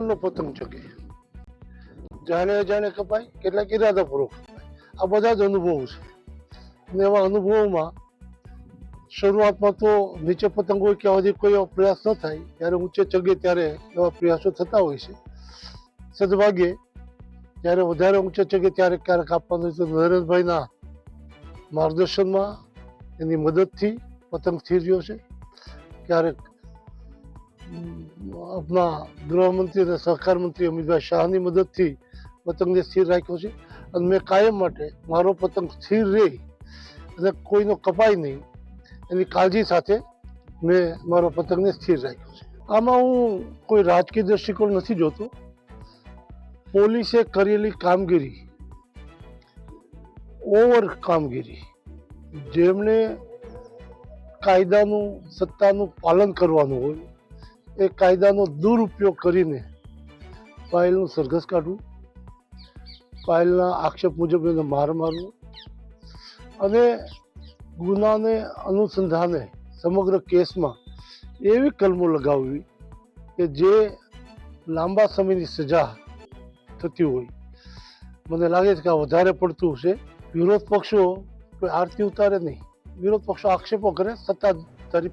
નો પતંગ ચગે જાણે જાણે કપાય, કેટલાક ઇરાદાપૂર્વક આ બધા જ અનુભવો છે. અને એવા અનુભવોમાં શરૂઆતમાં તો નીચે પતંગ હોય કે હજી કોઈ એવો પ્રયાસ ન થાય ત્યારે ઊંચે ચગે ત્યારે એવા પ્રયાસો થતા હોય છે. સદભાગ્યે, જ્યારે વધારે ઊંચે ચગે ત્યારે ક્યારેક આપવાનું હોય તો નરેન્દ્રભાઈના માર્ગદર્શનમાં એની મદદથી પતંગ થઈ રહ્યો છે. ક્યારેક આપણા ગૃહમંત્રી અને સહકાર મંત્રી અમિતભાઈ શાહની મદદથી પતંગને સ્થિર રાખ્યો છે અને મેં કાયમ માટે મારો પતંગ સ્થિર રહે અને કોઈનો કપાય નહીં એની કાળજી સાથે મેં મારો પતંગને સ્થિર રાખ્યો છે. આમાં હું કોઈ રાજકીય દ્રષ્ટિકોણ નથી જોતો. પોલીસે કરેલી કામગીરી, ઓવર કામગીરી જેમણે કાયદાનું સત્તાનું પાલન કરવાનું હોય એ કાયદાનો દુરુપયોગ કરીને પાયલનું સરઘસ કાઢવું પાયલના આક્ષેપ મુજબ એને માર મારવો અને ગુનાને અનુસંધાને સમગ્ર કેસમાં એવી કલમો લગાવવી કે જે લાંબા સમયની સજા થતી હોય. મને લાગે છે કે આ વધારે પડતું છે વિરોધ પક્ષો કોઈ આરતી ઉતારે નહીં. વિરોધ પક્ષો આક્ષેપો કરે સત્તાધારી